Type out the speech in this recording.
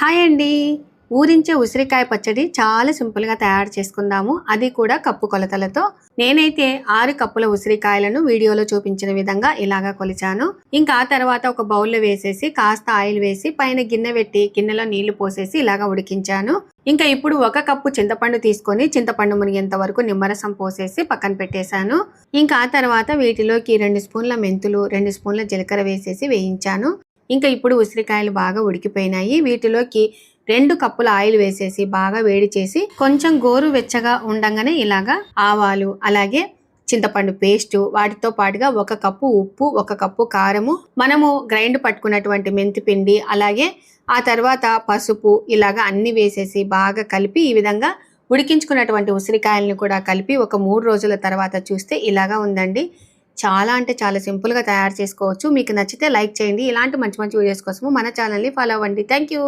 Hi అండి. ఊరించే ఉసిరికాయ పచ్చడి చాలా సింపుల్గా తయారు చేసుకుందాము. అది కూడా కప్పు కొలతలతో. నేనైతే ఆరు కప్పుల ఉసిరికాయలను వీడియోలో చూపించిన విధంగా ఇలాగా కొలిచాను. ఇంకా ఆ తర్వాత ఒక బౌల్లో వేసేసి కాస్త ఆయిల్ వేసి పైన గిన్నె పెట్టి గిన్నెలో నీళ్ళు పోసేసి ఇలాగా ఉడికించాను. ఇంకా ఇప్పుడు ఒక కప్పు చింతపండు తీసుకొని చింతపండు మునిగేంత వరకు నిమ్మరసం పోసేసి పక్కన పెట్టేశాను. ఇంకా ఆ తర్వాత వీటిలోకి రెండు స్పూన్ల మెంతులు రెండు స్పూన్ల జీలకర్ర వేసేసి వేయించాను. ఇంకా ఇప్పుడు ఉసిరికాయలు బాగా ఉడికిపోయినాయి. వీటిలోకి రెండు కప్పుల ఆయిల్ వేసేసి బాగా వేడి చేసి కొంచెం గోరు వెచ్చగా ఉండగానే ఇలాగా ఆవాలు అలాగే చింతపండు పేస్ట్ వాటితో పాటుగా ఒక కప్పు ఉప్పు ఒక కప్పు కారము మనము గ్రైండ్ పట్టుకున్నటువంటి మెంతి పిండి అలాగే ఆ తర్వాత పసుపు ఇలాగా అన్ని వేసేసి బాగా కలిపి ఈ విధంగా ఉడికించుకున్నటువంటి ఉసిరికాయలను కూడా కలిపి ఒక మూడు రోజుల తర్వాత చూస్తే ఇలాగా ఉందండి. చాలా అంటే చాలా సింపుల్గా తయారు చేసుకోవచ్చు. మీకు నచ్చితే లైక్ చేయండి. ఇలాంటి మంచి మంచి వీడియోస్ కోసము మన ఛానల్ని ఫాలో అవ్వండి. Thank you